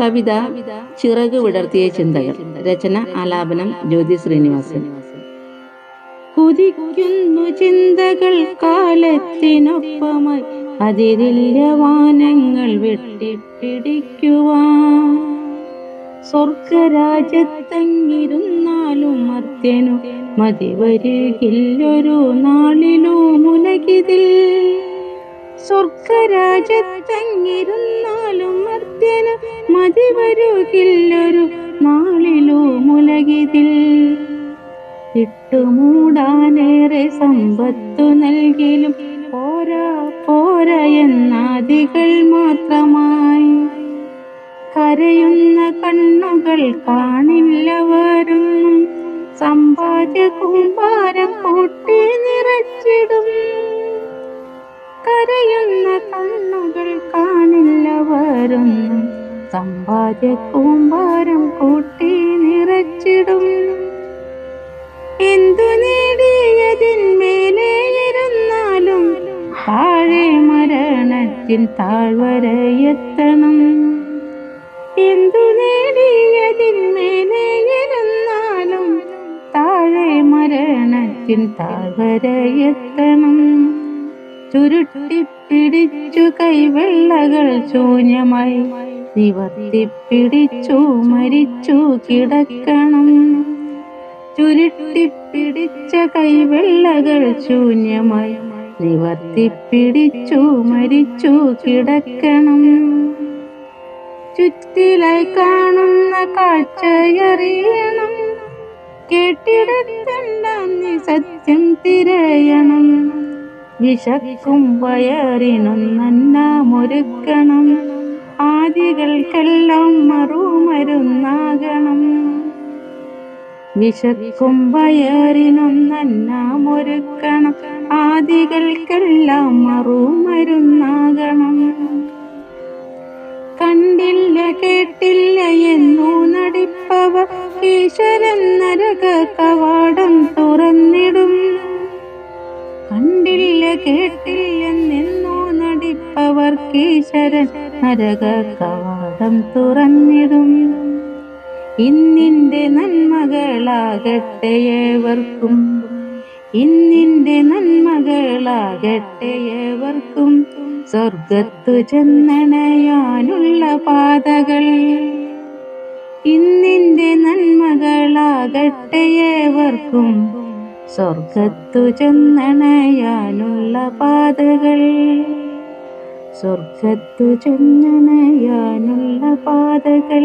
കവിത ചിറക് വിടർത്തിയ ചിന്തകൾ. രചന ആലാപനം ജ്യോതി ശ്രീനിവാസൻ. കുതിക്കുന്നു ചിന്തകൾ കാലത്തിനൊപ്പമായി. അതിരില്ല വാനങ്ങൾ വെട്ടിപ്പിടിക്കുവാൻ. സ്വർഗരാജ്യത്തങ്ങിരുന്നാലും മർത്യനു മതി വരികില്ലൊരു നാളിലോ മുലകിതിൽ. സ്വർഗരാജ്യത്തങ്ങിരുന്നാലും മർത്യനു മതി വരുകില്ലൊരു നാളിലോ മുലകിതിൽ. ഇട്ടുമൂടാനേറെ സമ്പത്തു നൽകിലും പോരാ പോരാ എന്നാദികൾ മാത്രമായി. കരയുന്ന കണ്ണുകൾ കാണില്ലവരൊന്നും സമ്പാദ്യ കുമ്പാരം കൂട്ടി നിറച്ചിടും. കരയുന്ന കണ്ണുകൾ കാണില്ലവരൊന്നും സമ്പാദ്യ കൂമ്പാരം കൂട്ടി നിറച്ചിടും. എന്തു നേടിയതിന്മേലേയിരുന്നാലും താഴെ മരണത്തിൻ താഴ്വരയെത്തണം. എന്തു നേടിയതിന്മേലേയിരുന്നാലും താഴെ മരണത്തിൻ താഴ്വരയെത്തണം. ചുരുട്ടിപ്പിടിച്ചു കൈവെള്ളകൾ ശൂന്യമായി. നിവർത്തിപ്പിടിച്ചു മരിച്ചു കിടക്കണം. ചുരുട്ടിപ്പിടിച്ച കൈവെള്ളകൾ ശൂന്യമായി. നിവർത്തിപ്പിടിച്ചു മരിച്ചു കിടക്കണം. ചുറ്റിലായി കാണുന്ന കാഴ്ചയറിയണം. കേട്ടിടത്തുണ്ടെന്ന് സത്യം തിരയണം? വിശക്കും വയറിനൊന്നൊരുക്കണം ആദികൾക്കെല്ലാം മറുമരുന്നാകണം. വിശക്കും വയറിനൊന്നൊരുക്കണം ആദികൾക്കെല്ലാം മറുമരുന്നാകണം. കണ്ടില്ല കേട്ടില്ല എന്നു നടിപ്പവ ഈശ്വരൻ നരക കവാടം കേട്ടില്ലെന്നെന്നു നടിപ്പവർ കീശരൻ നരക കവാടം തുറന്നിടും. ഇന്നിന്റെ നന്മകളാകട്ടെ ഏവർക്കും. ഇന്നിന്റെ നന്മകളാകട്ടെ ഏവർക്കും. സ്വർഗത്തു ചെന്നണയാനുള്ള പാതകൾ. ഇന്നിന്റെ നന്മകളാകട്ടെ ഏവർക്കും. സ്വർഗത്തു ചെന്നണയാനുള്ള പാതകൾ സ്വർഗത്തു ചെന്നണയാനുള്ള പാതകൾ